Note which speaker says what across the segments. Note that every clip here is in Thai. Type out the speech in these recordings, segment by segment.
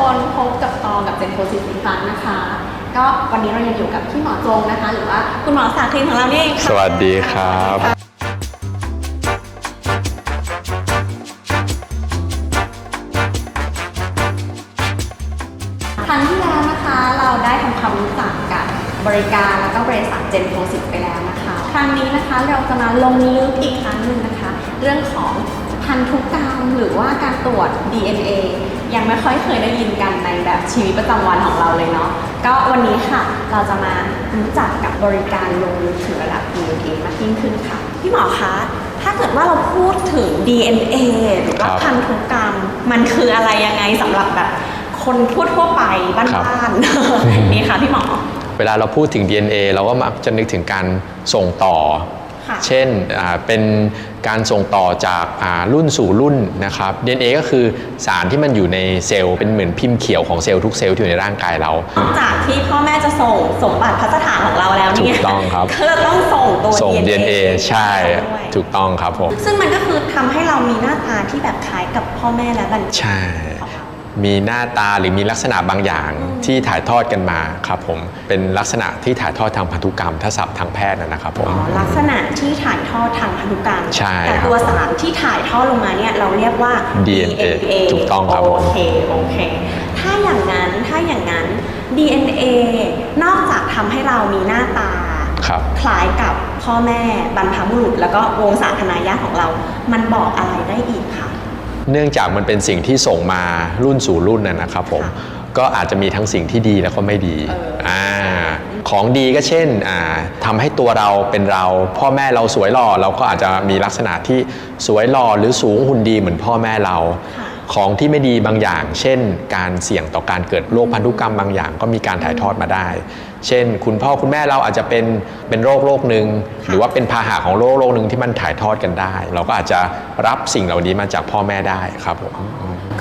Speaker 1: องกับเจนโพสิทีฟันนะคะ ก็วันนี้เรายังอยู่กับพี่หมอจงนะคะ หรือว่าคุณหมอสาคลินของเรานี่เองค่ะ
Speaker 2: สวัสดีครับ
Speaker 1: ครั้งที่แล้วนะคะ เราได้ทำความรู้จักกับบริการแล้วก็บริษัทเจนโพสิไปแล้วนะคะ ครั้งนี้นะคะเราจะมาลงลึกอีกครั้งหนึ่งนะคะ เรื่องของ พันธุกรรมหรือว่าการตรวจ DNA ยังไม่ค่อยเคยได้ยินกันในแบบชีวิตประจำวันของเราเลยเนาะก็วันนี้ค่ะ เราจะมารู้จักกับบริการลงลึกถึงระดับ DNA มากยิ่งขึ้นค่ะ พี่หมอคะถ้าเกิดว่าเราพูดถึง DNA หรือว่า
Speaker 2: ครับ
Speaker 1: พันธุกรรม มันคืออะไรยังไงสำหรับแบบคนทั่วๆไปบ้านๆนี่ค่ะพี่หมอ
Speaker 2: เวลาเราพูดถึง DNA เราก็มักจะนึกถึงการส่งต่อ
Speaker 1: ค่ะ
Speaker 2: เช่นอ่าเป็นการส่งต่อจากอ่ารุ่นสู่รุ่นนะครับ DNA ก็คือสารที่มันอยู่ในเซลล์เป็นเหมือนพิมพ์เขียวของเซลล์ทุกเซลล์ที่อยู่ในร่างกายเรา
Speaker 1: นอกจากที่พ่อแม่จะส่งสมบัติพัสถานของเราแล้วเนี่ย
Speaker 2: ถูกต้องครับ
Speaker 1: ก็จะต้องส่งตัว
Speaker 2: ส่ง
Speaker 1: DNA,
Speaker 2: DNA ใช่
Speaker 1: ด้วย
Speaker 2: ถูกต้องครับผม
Speaker 1: ซึ่งมันก็คือทำให้เรามีหน้าตาที่แบบคล้ายกับพ่อแม่และบรรพบุรุษ
Speaker 2: ใช่
Speaker 1: ของเรา
Speaker 2: มีหน้าตาหรือมีลักษณะบางอย่าง
Speaker 1: อืม
Speaker 2: ที่ถ่ายทอดกันมาครับผมเป็นลักษณะที่ถ่ายทอดทางพันธุกรรมถ้าศัพท์ทางแพทย์นะนะครับผม
Speaker 1: อ๋อลักษณะที่ถ่ายทอดทางพันธุกรรม
Speaker 2: ใช่
Speaker 1: แต่
Speaker 2: ครับ
Speaker 1: ตัวสารที่ถ่ายทอดลงมาเนี่ยเราเรียกว่า
Speaker 2: DNA ถูกต้องครับผม
Speaker 1: โอเคโอเคถ้าอย่างนั้นถ้าอย่างนั้น DNA นอกจากทำให้เรามีหน้าตา
Speaker 2: ครับ
Speaker 1: คล้ายกับพ่อแม่บรรพบุรุษ แล้วก็วงศาคณาญาติของเรา มันบอกอะไรได้อีกคะ
Speaker 2: เนื่องจากมันเป็นสิ่งที่ส่งมารุ่นสู่รุ่นนะนะครับผม
Speaker 1: ค่ะ
Speaker 2: ก็อาจจะมีทั้งสิ่งที่ดีแล้วก็ไม่ดี
Speaker 1: เอออ่่า
Speaker 2: ของดีก็เช่นอ่าทำให้ตัวเราเป็นเรา พ่อแม่เราสวยหล่อเราก็อาจจะมีลักษณะที่สวยหล่อหรือสูงหุ่นดีเหมือนพ่อแม่เรา
Speaker 1: ค่ะ
Speaker 2: ของที่ไม่ดีบางอย่าง เช่น การเสี่ยงต่อการเกิดโรคพันธุกรรมบางอย่าง ก็มีการถ่ายทอดมาได้ เช่น คุณพ่อคุณแม่เราอาจจะเป็นเป็นโรคโรคหนึ่งหรือว่าเป็นพาหะของโรคโรคหนึ่งที่มันถ่ายทอดกันได้ เราก็อาจจะรับสิ่งเหล่านี้มาจากพ่อแม่ได้ครับผม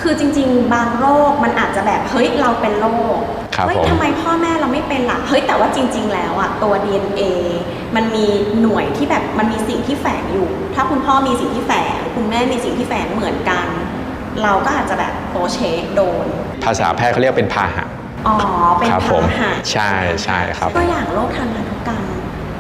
Speaker 1: คือจริง ๆ บางโรคมันอาจจะแบบเฮ้ยเราเป็นโรค
Speaker 2: ครับ
Speaker 1: เฮ้ย
Speaker 2: ผม
Speaker 1: ทำไมพ่อแม่เราไม่เป็นล่ะเฮ้ยแต่ว่าจริง ๆ แล้วอะตัว DNA มันมีหน่วยที่แบบมันมีสิ่งที่แฝงอยู่ ถ้าคุณพ่อมีสิ่งที่แฝง คุณแม่มีสิ่งที่แฝงเหมือนกัน เราก็อาจจะแบบโปเชคโดน
Speaker 2: ภาษาแพทย์เขาเรียกเป็นพาหะ
Speaker 1: อ๋อ เป็น
Speaker 2: ครับ
Speaker 1: พา
Speaker 2: ผม
Speaker 1: หะ
Speaker 2: ใช่ใช่ครับ
Speaker 1: ตัวอย่างโรคทางพันธุกรรม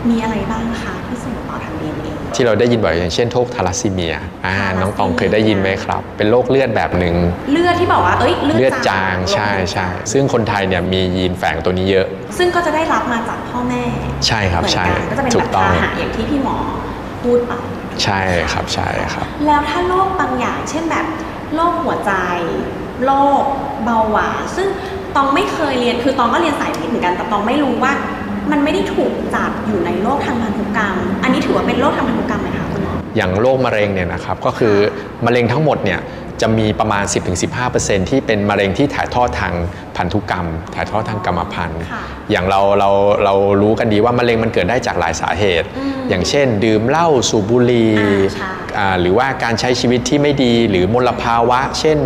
Speaker 1: มีอะไรบ้างคะที่ส่งต่อทาง DNA
Speaker 2: ที่เราได้ยินบ่อยอย่างเช่นโรคทาลัสซีเมียอ่า
Speaker 1: ทาลัสซีเมีย
Speaker 2: น้องตองเคยได้ยินไหมครับ เป็นโรคเลือดแบบหนึ่ง
Speaker 1: เลือดที่บอกว่า เอ้ย เลื
Speaker 2: เลื
Speaker 1: อ
Speaker 2: อ
Speaker 1: ด
Speaker 2: ดจางใช่ใช่ซึ่งคนไทยเนี่ยมียีนแฝงตัวนี้เยอะ
Speaker 1: ซึ่งก็จะได้รับมาจากพ่อแม่
Speaker 2: ใช่ครับ
Speaker 1: เหมือน
Speaker 2: ใช่
Speaker 1: กันก็จะเป็น
Speaker 2: ถู
Speaker 1: แบ
Speaker 2: ก
Speaker 1: บ
Speaker 2: ต้อง
Speaker 1: พาหะอย่างที่พี่หมอพูดไป
Speaker 2: ใช่ครับใช่ครับ
Speaker 1: แล้วถ้าโรคบางอย่างเช่นแบบ โรคหัวใจโรคเบาหวานซึ่งตองไม่เคยเรียนคือตองก็เรียนสายพิษเหมือนกัน แต่ตองไม่รู้ว่า มันไม่ได้ถูกจัดอยู่ในโรคทางพันธุกรรม อันนี้ถือว่าเป็นโรคทางพันธุกรรมไหมคะคุณหมอ
Speaker 2: อย่างโรคมะเร็งเนี่ยนะครับก็คือมะเร็งทั้งหมดเนี่ย จะมีประมาณ 10-15%ที่เป็นมะเร็งที่ถ่ายทอดทางพันธุกรรม ถ่ายทอดทางกรรมพันธุ์
Speaker 1: ค่ะ
Speaker 2: อย่างเราเราเรารู้กันดีว่ามะเร็งมันเกิดได้จากหลายสาเหตุ
Speaker 1: อืม
Speaker 2: อย่างเช่น ดื่มเหล้าสูบบุหรี่
Speaker 1: อ่าใช่
Speaker 2: อ่าหรือว่าการใช้ชีวิตที่ไม่ดีหรือมลภาวะ เช่น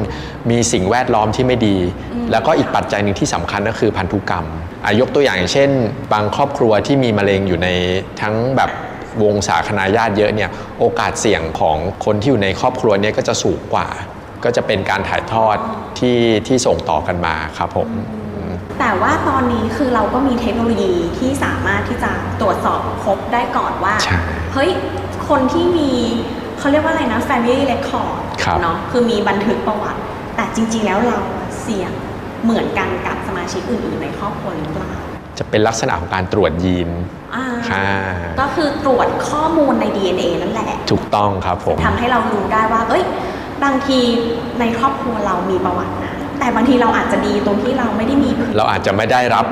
Speaker 2: มีสิ่งแวดล้อมที่ไม่ดี แล้วก็อีกปัจจัยหนึ่งที่สำคัญก็คือพันธุกรรมอายกตัวอย่างอย่างเช่น บางครอบครัวที่มีมะเร็งอยู่ในทั้งแบบวงศาคณาญาติเยอะเนี่ยโอกาสเสี่ยงของคนที่อยู่ในครอบครัวเนี่ยก็จะสูงกว่า ก็จะเป็นการถ่ายทอดที่ที่ส่งต่อกันมาครับผม
Speaker 1: แต่ว่าตอนนี้คือเราก็มีเทคโนโลยีที่สามารถที่จะตรวจสอบพบได้ก่อนว่า
Speaker 2: ใช่
Speaker 1: เฮ้ย คนที่มีเขาเรียกว่าอะไรนะ family record
Speaker 2: ครับ
Speaker 1: เนาะคือมีบันทึกประวัติ แต่จริง ๆ แล้วเราเสี่ยงเหมือนกันกับสมาชิกอื่น ๆ ในครอบครัวหรือเปล่า
Speaker 2: จะเป็นลักษณะของการตรวจยีน
Speaker 1: อ่า
Speaker 2: ค่ะ
Speaker 1: ก็คือตรวจข้อมูลใน DNA นั่นแหละ
Speaker 2: ถูกต้องครับผม
Speaker 1: ทำให้เรารู้ได้ว่า เอ้ย บางทีในครอบครัวเรามีประวัตินะ แต่บางทีเราอาจจะดีตรงที่เราไม่ได้มีพื้น
Speaker 2: เราอาจจะไม่ได้รับ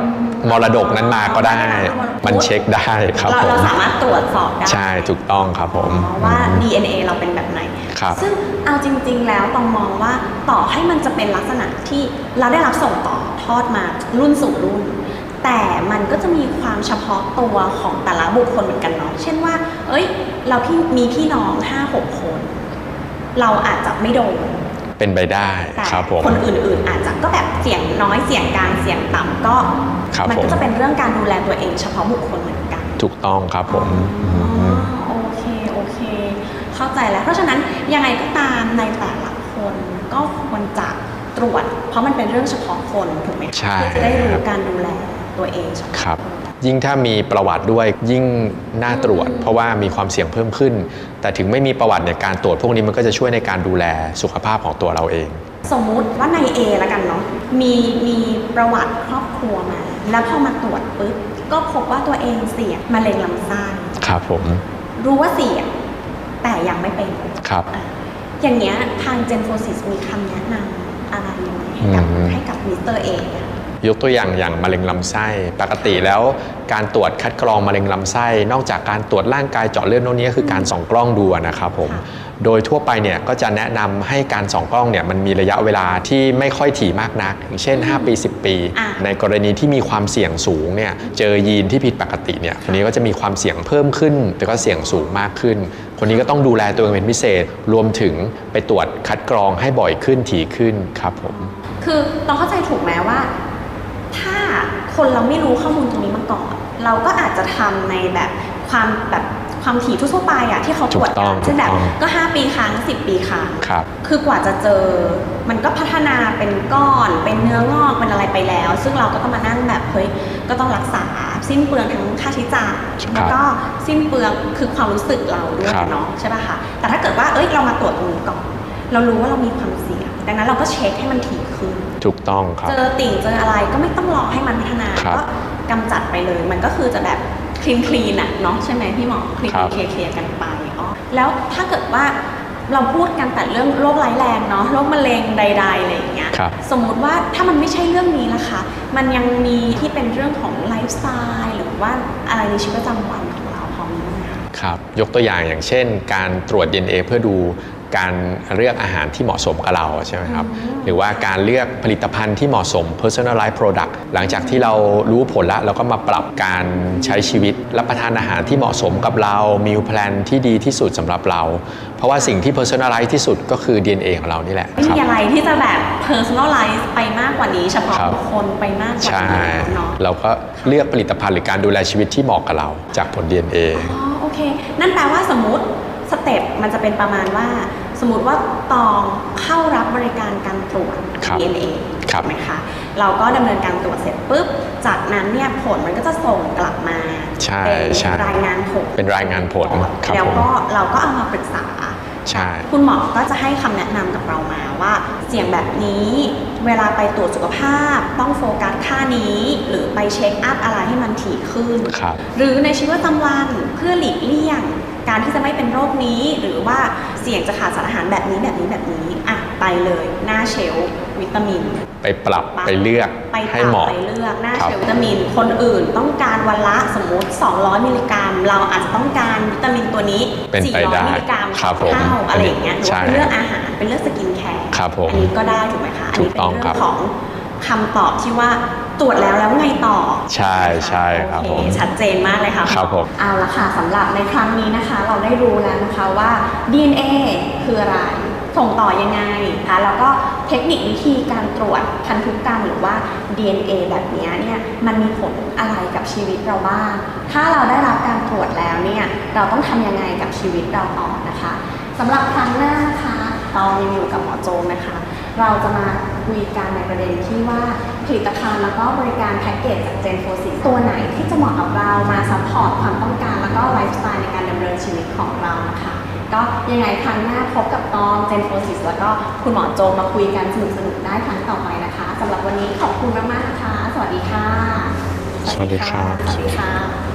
Speaker 2: มรดกนั้นมาก็ได้ มันเช็คได้ครับ
Speaker 1: เรา
Speaker 2: ผม
Speaker 1: เราสามารถตรวจสอบได้
Speaker 2: ใช่ถูกต้องครับผม
Speaker 1: ว่า DNA เราเป็นแบบไหน
Speaker 2: ครับ
Speaker 1: ซึ่งเอาจริง ๆ แล้วต้องมองว่าต่อให้มันจะเป็นลักษณะที่เราได้รับส่งต่อทอดมารุ่นสู่รุ่น แต่มันก็จะมีความเฉพาะตัวของแต่ละบุคคลเหมือนกันเนาะเช่นว่า เอ้ย เราพี่มีพี่น้องห้าหกคน เราอาจจะไม่โดน
Speaker 2: เป็นไปได้
Speaker 1: แต่
Speaker 2: ครับผม
Speaker 1: คนอื่นๆอาจจะก็แบบเสียงน้อยเสียงกลางเสียงต่ำก็
Speaker 2: ครับ
Speaker 1: มั
Speaker 2: ผม
Speaker 1: ก็จะเป็นเรื่องการดูแลตัวเองเฉพาะบุคคลเหมือนกัน
Speaker 2: ถูกต้องครับผม
Speaker 1: อ๋อโอเค โอเค เข้าใจแล้ว เพราะฉะนั้นยังไงก็ตามในแต่ละคนก็ควรจะตรตรวจ เพราะมันเป็นเรื่องเฉพาะคนถูกไหมคะ
Speaker 2: ใช่
Speaker 1: ที่จะได้
Speaker 2: ครั
Speaker 1: รู้
Speaker 2: บ
Speaker 1: การดูแลตัวเองเฉพาะ
Speaker 2: ครับ ยิ่งถ้ามีประวัติด้วยยิ่งน่าตรวจ เพราะว่ามีความเสี่ยงเพิ่มขึ้น แต่ถึงไม่มีประวัติเนี่ยการตรวจพวกนี้มันก็จะช่วยในการดูแลสุขภาพของตัวเราเอง
Speaker 1: สมมุติว่านายเอแล้วกันเนาะมีมีประวัติครอบครัวมา แล้วพอมาตรวจปุ๊บก็พบว่าตัวเองเสี่ยงมะเร็งลำไส้
Speaker 2: ครับผม
Speaker 1: รู้ว่าเสี่ยงแต่ยังไม่เป็น
Speaker 2: ครับ
Speaker 1: อะอย่างเงี้ยทาง Gen 4 6มีคำแนะนำอะไรยังไงให้กับ
Speaker 2: อืม
Speaker 1: ให้กับมิสเตอร์เองอะ
Speaker 2: ยกตัวอย่างอย่างมะเร็งลำไส้ ปกติแล้วการตรวจคัดกรองมะเร็งลำไส้ นอกจากการตรวจร่างกายเจาะเลือดโน่นนี้ก็คือการส่องกล้องดูนะครับผมโดยทั่วไปเนี่ยก็จะแนะนำให้การส่องกล้องเนี่ยมันมีระยะเวลาที่ไม่ค่อยถี่มากนัก อย่างเช่น 5 ปี 10 ปี
Speaker 1: อะ
Speaker 2: ในกรณีที่มีความเสี่ยงสูงเนี่ยเจอยีนที่ผิดปกติเนี่ยคนนี้ก็จะมีความเสี่ยงเพิ่มขึ้น แต่ก็เสี่ยงสูงมากขึ้น คนนี้ก็ต้องดูแลตัวเองเป็นพิเศษ รวมถึงไปตรวจคัดกรองให้บ่อยขึ้นถี่ขึ้นครับผม
Speaker 1: คือต้องเข้าใจถูกไหมว่าถ้า คนเราไม่รู้ข้อมูลตรงนี้มาก่อน เราก็อาจจะทำในแบบความแบบความถี่ทั่วๆไปอะที่เขาตรวจ
Speaker 2: ถูกต้
Speaker 1: กั
Speaker 2: อนง
Speaker 1: เช่นแบบ
Speaker 2: ถูกต้อง
Speaker 1: ก็ 5 ปีครั้ง 10 ปีครั้ง
Speaker 2: ครับ
Speaker 1: คือกว่าจะเจอ มันก็พัฒนาเป็นก้อน เป็นเนื้องอกเป็นอะไรไปแล้ว ซึ่งเราก็ต้องมานั่งแบบเฮ้ยก็ต้องรักษาสิ้นเปลืองทั้งค่าใช้จ่าย
Speaker 2: ครับ
Speaker 1: แล้วก็สิ้นเปลืองคือความรู้สึกเราด้วย
Speaker 2: ครับ
Speaker 1: เนาะใช่ป่ะคะแต่ถ้าเกิดว่าเอ้ยเรามาตรวจตรงนี้ก่อนเรารู้ว่าเรามีความเสี่ยงดังนั้นเราก็เช็คให้มันถี่ขึ้น
Speaker 2: ถูกต้องครับ
Speaker 1: เจอติ่งเจออะไรก็ไม่ต้องรอให้มันพัฒนา
Speaker 2: ครับ
Speaker 1: ก็กำจัดไปเลย มันก็คือจะแบบคลีนคลีนอะเนาะใช่ไหมพี่หมอคลีน
Speaker 2: ครับ
Speaker 1: เคลียร์กันไปอ๋อแล้วถ้าเกิดว่าเราพูดกันแต่เรื่องโรคร้ายแรงเนาะโรคมะเร็งใดๆอะไรอย่างเงี้ย
Speaker 2: ครับ
Speaker 1: สมมุติว่าถ้ามันไม่ใช่เรื่องนี้ล่ะคะ มันยังมีที่เป็นเรื่องของไลฟ์สไตล์หรือว่าอะไรในชีวิตประจำวันของเราพอมีไหมคะ
Speaker 2: ครับยกตัวอย่างอย่างเช่น การตรวจ DNA เพื่อดู การเลือกอาหารที่เหมาะสมกับเราใช่ไหมครับ
Speaker 1: อืม
Speaker 2: หรือว่าการเลือกผลิตภัณฑ์ที่เหมาะสม personalized product หลังจากที่เรารู้ผลแล้วเราก็มาปรับการใช้ชีวิตรับประทานอาหารที่เหมาะสมกับเรา meal plan ที่ดีที่สุดสำหรับเรา เพราะว่าสิ่งที่ personalized ที่สุดก็คือ DNA ของเรานี่แหละ
Speaker 1: ไม่
Speaker 2: ครั
Speaker 1: มี
Speaker 2: บ
Speaker 1: อะไรที่จะแบบ personalize ไปมากกว่านี้เฉพาะ
Speaker 2: ครับ
Speaker 1: บุคคลไปมากกว่า
Speaker 2: ใช่
Speaker 1: นี้แล้วเนาะ
Speaker 2: เราก็เลือกผลิตภัณฑ์หรือการดูแลชีวิตที่เหมาะกับเราจากผล DNA
Speaker 1: อ๋อโอเค นั่นแปลว่าสมมติส เต็ปมันจะเป็นประมาณว่า สมมติว่าตองเข้ารับบริการการตรวจ
Speaker 2: ครับ
Speaker 1: DNA
Speaker 2: ครับ
Speaker 1: ถูกไหมคะเราก็ดำเนินการตรวจเสร็จปุ๊บ จากนั้นเนี่ยผลมันก็จะส่งกลับมา
Speaker 2: ใช่
Speaker 1: เป็น
Speaker 2: ใช่
Speaker 1: รายงานผล
Speaker 2: เป็นรายงานผลครับ
Speaker 1: แล้ว
Speaker 2: ผม
Speaker 1: ก็เราก็เอามาปรึกษา
Speaker 2: ใช่
Speaker 1: คุณหมอก็จะให้คำแนะนำกับเรามาว่า เสี่ยงแบบนี้ เวลาไปตรวจสุขภาพต้องโฟกัสค่านี้ หรือไปเช็คอัพอะไรให้มันถี่ขึ้น
Speaker 2: ครับ
Speaker 1: หรือในชีวิตประจำวันเพื่อหลีกเลี่ยง การที่จะไม่เป็นโรคนี้ หรือว่าเสี่ยงจะขาดสารอาหารแบบนี้แบบนี้แบบนี้อะไปเลยหน้าเชลฟ์วิตามิน
Speaker 2: ไปปรับไปเลือก
Speaker 1: ไป
Speaker 2: ให้
Speaker 1: ปรับ
Speaker 2: เหมาะ
Speaker 1: ไปเลือกหน้า
Speaker 2: ครับ
Speaker 1: เชลฟ์วิตามิน คนอื่นต้องการวันละสมมติ 200 มิลลิกรัม เราอาจจะต้องการวิตามินตัวนี้
Speaker 2: เป็นไปได้
Speaker 1: 400 มิลลิกรัม
Speaker 2: ครับผม
Speaker 1: เท่าอะไรอย่างเงี้ยหรือ
Speaker 2: ใช่
Speaker 1: ว่าเป็นเรื่องอาหารเป็นเรื่องสกินแคร์
Speaker 2: ครับผม
Speaker 1: อันี้ก็ได้ถูกไหมคะอัน
Speaker 2: ถู
Speaker 1: นี้
Speaker 2: ก
Speaker 1: เป็น
Speaker 2: ต้อง
Speaker 1: เรื่
Speaker 2: ครั
Speaker 1: อบงของ คำตอบที่ว่าตรวจแล้วแล้วไงต่อ
Speaker 2: ใช่ใช่ครับ
Speaker 1: โอ
Speaker 2: ผม
Speaker 1: เคชัดเจนมากเลยค่ะ
Speaker 2: ครับผม
Speaker 1: เอาละค่ะสำหรับในครั้งนี้นะคะ เราได้รู้แล้วนะคะว่า DNA คืออะไร ส่งต่อยังไงนะคะแล้วก็เทคนิควิธีการตรวจพันธุกรรมหรือว่า DNA แบบนี้เนี่ยมันมีผลอะไรกับชีวิตเราบ้าง ถ้าเราได้รับการตรวจแล้วเนี่ยเราต้องทำยังไงกับชีวิตเราต่อนะคะสำหรับครั้งหน้านะคะตองยังอยู่กับหมอโจมนะคะ เราจะมา คุยกันในประเด็นที่ว่าผลิตภัณฑ์แล้วก็บริการแพ็กเกจจาก Gen 4 6ตัวไหนที่จะเหมาะกับเรามาซัพพอร์ตความต้องการ แล้วก็ไลฟ์สไตล์ในการดำเนินชีวิตของเรานะคะก็ยังไงครั้งหน้าพบกับตอง Gen 4 6แล้วก็คุณหมอโจมาคุยกันสนุกๆได้ครั้งต่อไปนะคะสำหรับวันนี้ขอบคุณมากๆนะคะ สวัสดีค่ะ
Speaker 2: สวัสดีครับ
Speaker 1: สวัสดีค่ะ